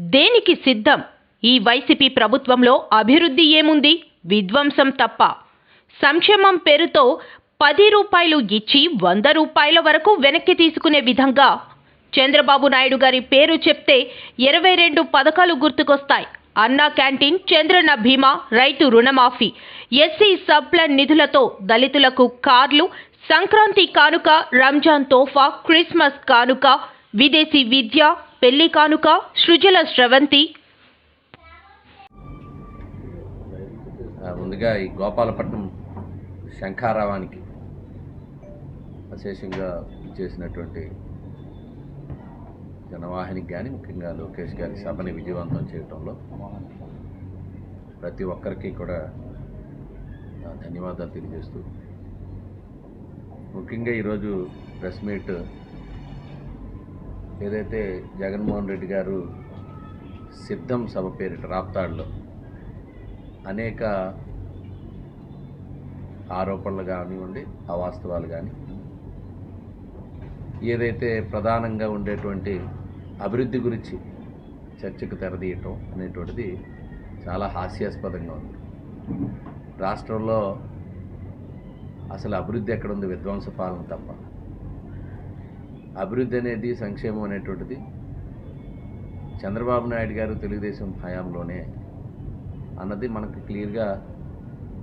దేనికి సిద్ధం? ఈ వైసీపీ ప్రభుత్వంలో అభివృద్ధి ఏముంది? విధ్వంసం తప్ప. సంక్షేమం పేరుతో పది రూపాయలు ఇచ్చి వంద రూపాయల వరకు వెనక్కి తీసుకునే విధంగా. చంద్రబాబు నాయుడు గారి పేరు చెప్తే ఇరవై రెండు పథకాలు గుర్తుకొస్తాయి. అన్నా క్యాంటీన్ చంద్రన్న బీమా రైతు రుణమాఫీ ఎస్సీ సబ్ప్లాన్ నిధులతో దళితులకు కార్లు సంక్రాంతి కానుక రంజాన్ తోఫా క్రిస్మస్ కానుక విదేశీ విద్య పెళ్ళి కానుక సృజల స్రవంతి. ముందుగా ఈ గోపాలపట్నం శంఖారావానికి అశేషంగా చేసినటువంటి జనవాహినికి కానీ ముఖ్యంగా లోకేష్ గారి సభని విజయవంతం చేయడంలో ప్రతి ఒక్కరికి కూడా ధన్యవాదాలు తెలియజేస్తూ ముఖ్యంగా ఈరోజు ప్రెస్ మీట్ ఏదైతే జగన్మోహన్ రెడ్డి గారు సిద్ధం సభ పేరిట రాప్తాడులో అనేక ఆరోపణలు కానివ్వండి అవాస్తవాలు కానీ ఏదైతే ప్రధానంగా ఉండేటువంటి అభివృద్ధి గురించి చర్చకు తెరదీయటం అనేటువంటిది చాలా హాస్యాస్పదంగా ఉంది. రాష్ట్రంలో అసలు అభివృద్ధి ఎక్కడుంది? విధ్వంస పాలన తప్ప. అభివృద్ధి అనేది సంక్షేమం అనేటువంటిది చంద్రబాబు నాయుడు గారు తెలుగుదేశం హయాంలోనే అన్నది మనకు క్లియర్గా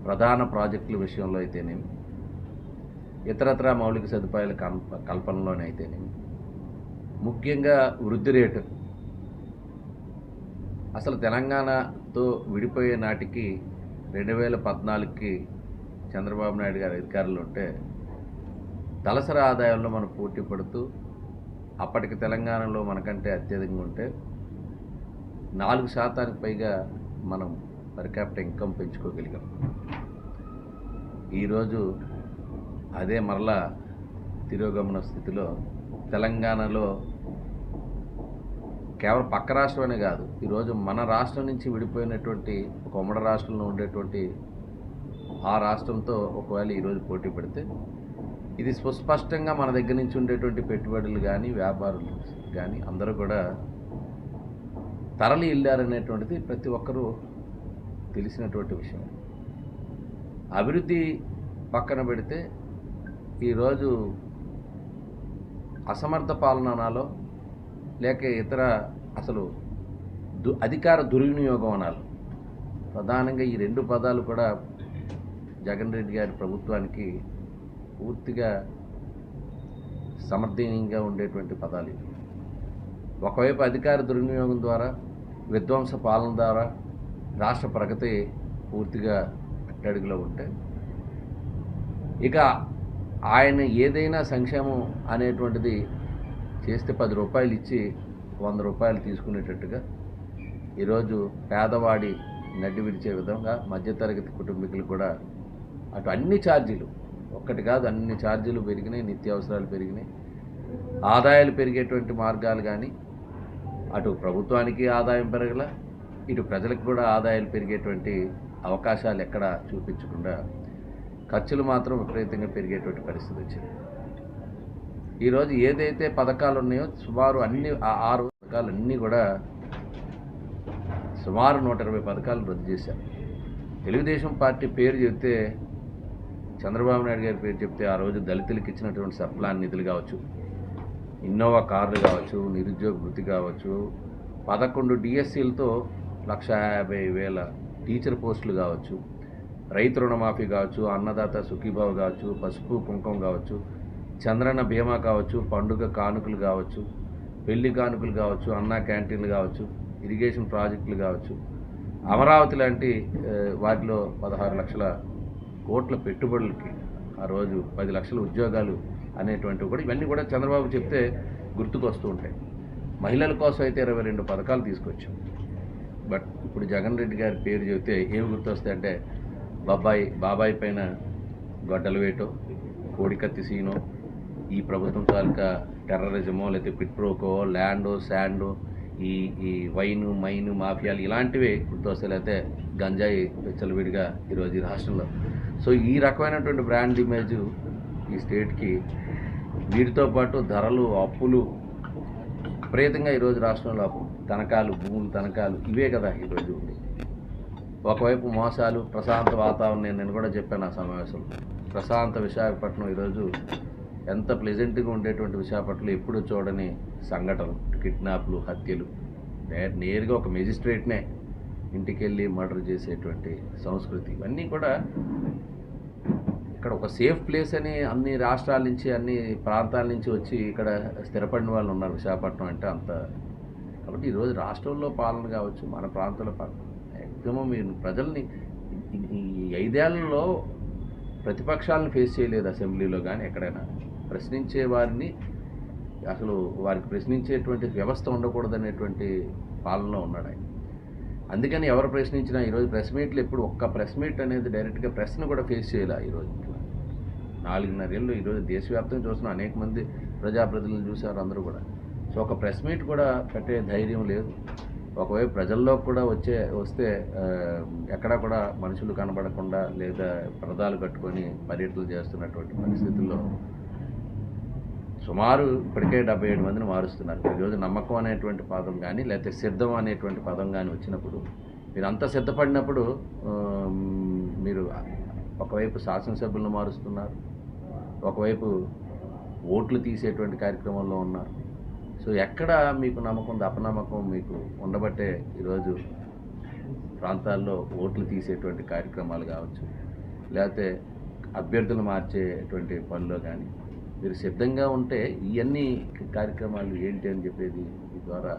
ప్రధాన ప్రాజెక్టుల విషయంలో అయితేనేమి ఇతరత్ర మౌలిక సదుపాయాల కల్ప కల్పనలోనే అయితేనేమి ముఖ్యంగా వృద్ధి రేటు. అసలు తెలంగాణతో విడిపోయే నాటికి రెండు వేల పద్నాలుగుకి చంద్రబాబు నాయుడు గారు అధికారులు ఉంటే తలసరి ఆదాయంలో మనం పోటీ పడుతూ అప్పటికి తెలంగాణలో మనకంటే అత్యధికంగా ఉంటే నాలుగు శాతానికి పైగా మనం పర్ క్యాపిటల్ ఇన్కమ్ పెంచుకోగలిగాం. ఈరోజు అదే మరలా తిరోగమన స్థితిలో తెలంగాణలో కేవలం పక్క రాష్ట్రమనే కాదు ఈరోజు మన రాష్ట్రం నుంచి విడిపోయినటువంటి ఒక ఉమ్మడి రాష్ట్రంలో ఉండేటువంటి ఆ రాష్ట్రంతో ఒకవేళ ఈరోజు పోటీ పెడితే ఇది సుస్పష్టంగా మన దగ్గర నుంచి ఉండేటువంటి పెట్టుబడులు కానీ వ్యాపారులు కానీ అందరూ కూడా తరలి వెళ్ళారనేటువంటిది ప్రతి ఒక్కరూ తెలిసినటువంటి విషయం. అభివృద్ధి పక్కన పెడితే ఈరోజు అసమర్థ పాలనాలో లేక ఇతర అసలు దు అధికార దుర్వినియోగం అనాలి. ప్రధానంగా ఈ రెండు పదాలు కూడా జగన్ రెడ్డి గారి ప్రభుత్వానికి పూర్తిగా సమర్థనీయంగా ఉండేటువంటి పదాలు ఇవి. ఒకవైపు అధికార దుర్వినియోగం ద్వారా విధ్వంస పాలన ద్వారా రాష్ట్ర ప్రగతి పూర్తిగా అట్టడుగులో ఉంటే ఇక ఆయన ఏదైనా సంక్షేమం అనేటువంటిది చేస్తే పది రూపాయలు ఇచ్చి వంద రూపాయలు తీసుకునేటట్టుగా ఈరోజు పేదవాడి నడ్డి విడిచే విధంగా మధ్యతరగతి కుటుంబీకులు కూడా అటు అన్ని ఛార్జీలు ఒక్కటి కాదు అన్ని ఛార్జీలు పెరిగినాయి నిత్యావసరాలు పెరిగినాయి. ఆదాయాలు పెరిగేటువంటి మార్గాలు కానీ అటు ప్రభుత్వానికి ఆదాయం పెరగల ఇటు ప్రజలకు కూడా ఆదాయాలు పెరిగేటువంటి అవకాశాలు ఎక్కడ చూపించకుండా ఖర్చులు మాత్రం విపరీతంగా పెరిగేటువంటి పరిస్థితి వచ్చింది. ఈరోజు ఏదైతే పథకాలు ఉన్నాయో సుమారు అన్ని ఆరు పథకాలు అన్నీ కూడా సుమారు నూట ఇరవై పథకాలు రద్దు చేశారు. తెలుగుదేశం పార్టీ పేరు చెప్తే చంద్రబాబు నాయుడు గారి పేరు చెప్తే ఆ రోజు దళితులకు ఇచ్చినటువంటి సప్లాన్ నిధులు కావచ్చు ఇన్నోవా కార్లు కావచ్చు నిరుద్యోగ వృత్తి కావచ్చు పదకొండు డిఎస్సీలతో లక్ష యాభై వేల టీచర్ పోస్టులు కావచ్చు రైతు రుణమాఫీ కావచ్చు అన్నదాత సుఖీభావ కావచ్చు పసుపు కుంకుమ కావచ్చు చంద్రన్న బీమా కావచ్చు పండుగ కానుకలు కావచ్చు పెళ్ళి కానుకలు కావచ్చు అన్నా క్యాంటీన్లు కావచ్చు ఇరిగేషన్ ప్రాజెక్టులు కావచ్చు. అమరావతి లాంటి వాటిలో పదహారు లక్షల కోట్ల పెట్టుబడులకి ఆ రోజు పది లక్షల ఉద్యోగాలు అనేటువంటివి కూడా ఇవన్నీ కూడా చంద్రబాబు చెప్తే గుర్తుకొస్తూ ఉంటాయి. మహిళల కోసం అయితే ఇరవై రెండు పథకాలు తీసుకొచ్చాం. బట్ ఇప్పుడు జగన్ రెడ్డి గారి పేరు చెబితే ఏమి గుర్తొస్తాయంటే బాబాయ్ బాబాయ్ పైన గొడ్డలు వేయటం కోడికత్తి సీనో ఈ ప్రభుత్వం తాలూకా టెర్రరిజమో లేకపోతే పిట్ప్రోకో ల్యాండో శాండో ఈ ఈ వైను మైను మాఫియాలు ఇలాంటివి గుర్తొస్తాయి. లేకపోతే గంజాయి విచ్చలవిడిగా ఈరోజు ఈ రాష్ట్రంలో సో ఈ రకమైనటువంటి బ్రాండ్ ఇమేజ్ ఈ స్టేట్కి వీటితో పాటు ధరలు అప్పులు విపరీతంగా ఈరోజు రాష్ట్రంలో తనకాలు భూములు తనకాలు ఇవే కదా ఈరోజు ఉంది. ఒకవైపు మోసాలు ప్రశాంత వాతావరణం నేను నేను కూడా చెప్పాను ఆ సమావేశంలో. ప్రశాంత విశాఖపట్నం ఈరోజు ఎంత ప్లెజెంట్గా ఉండేటువంటి విశాఖపట్నంలో ఎప్పుడు చూడని సంఘటనలు కిడ్నాప్లు హత్యలు. నేరుగా ఒక మెజిస్ట్రేట్నే ఇంటికి వెళ్ళి మర్డర్ చేసేటువంటి సంస్కృతి. ఇవన్నీ కూడా ఇక్కడ ఒక సేఫ్ ప్లేస్ అని అన్ని రాష్ట్రాల నుంచి అన్ని ప్రాంతాల నుంచి వచ్చి ఇక్కడ స్థిరపడిన వాళ్ళు ఉన్నారు విశాఖపట్నం అంటే అంత. కాబట్టి ఈరోజు రాష్ట్రంలో పాలన కావచ్చు మన ప్రాంతంలో పాలన మ్యాక్సిమం మీరు ప్రజల్ని ఈ- ఈ ఐదేళ్ళలో ప్రతిపక్షాలను ఫేస్ చేయలేదు అసెంబ్లీలో కానీ ఎక్కడైనా. ప్రశ్నించే వారిని అసలు వారికి ప్రశ్నించేటువంటి వ్యవస్థ ఉండకూడదనేటువంటి పాలనలో ఉన్నాడు ఆయన. అందుకని ఎవరు ప్రశ్నించినా ఈరోజు ప్రెస్ మీట్లు ఎప్పుడు ఒక్క ప్రెస్ మీట్ అనేది డైరెక్ట్గా ప్రెస్ను కూడా ఫేస్ చేయాలి ఈరోజు నాలుగున్నరేళ్ళు ఈరోజు దేశవ్యాప్తంగా చూస్తున్న అనేక మంది ప్రజాప్రతినిధులు చూశారు అందరూ కూడా. సో ఒక ప్రెస్ మీట్ కూడా పెట్టే ధైర్యం లేదు. ఒకవైపు ప్రజల్లో కూడా వచ్చే వస్తే ఎక్కడా కూడా మనుషులు కనబడకుండా లేదా పరదాలు కట్టుకొని పర్యటనలు చేస్తున్నటువంటి పరిస్థితుల్లో సుమారు ఇప్పటికే డెబ్బై ఏడు మందిని మారుస్తున్నారు. ఈరోజు నమ్మకం అనేటువంటి పదం కానీ లేకపోతే సిద్ధం అనేటువంటి పదం కానీ వచ్చినప్పుడు మీరు అంత సిద్ధపడినప్పుడు మీరు ఒకవైపు శాసనసభ్యులను మారుస్తున్నారు ఒకవైపు ఓట్లు తీసేటువంటి కార్యక్రమంలో ఉన్నారు. సో ఎక్కడ మీకు నమ్మకం అపనమ్మకం మీకు ఉండబట్టే ఈరోజు ప్రాంతాల్లో ఓట్లు తీసేటువంటి కార్యక్రమాలు కావచ్చు లేకపోతే అభ్యర్థులు మార్చేటువంటి పనిలో కానీ మీరు సిద్ధంగా ఉంటే ఇవన్నీ కార్యక్రమాలు ఏంటి అని చెప్పేది ఈ ద్వారా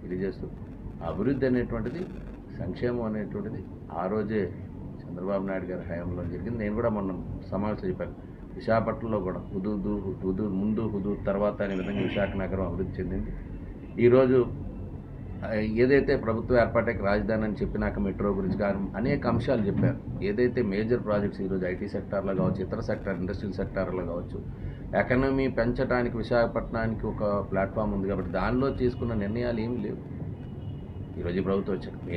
తెలియజేస్తూ అభివృద్ధి అనేటువంటిది సంక్షేమం అనేటువంటిది ఆ రోజే చంద్రబాబు నాయుడు గారి హయాంలో జరిగింది. నేను కూడా మొన్న సమావేశం చెప్పాను. విశాఖపట్నంలో కూడా హుదూదు హుదూ ముందు హుదూ తర్వాత అనే విధంగా విశాఖ నగరం అభివృద్ధి చెందింది. ఈరోజు ఏదైతే ప్రభుత్వ ఏర్పాటుకి రాజధాని అని చెప్పినాక మెట్రో గురించి కానీ అనేక అంశాలు చెప్పారు. ఏదైతే మేజర్ ప్రాజెక్ట్స్ ఈరోజు ఐటీ సెక్టార్లో కావచ్చు ఇతర సెక్టార్ ఇండస్ట్రియల్ సెక్టార్లో కావచ్చు ఎకనమీ పెంచడానికి విశాఖపట్నానికి ఒక ప్లాట్ఫామ్ ఉంది కాబట్టి దానిలో తీసుకున్న నిర్ణయాలు ఏమి లేవు. ఈరోజు ప్రభుత్వం వచ్చాక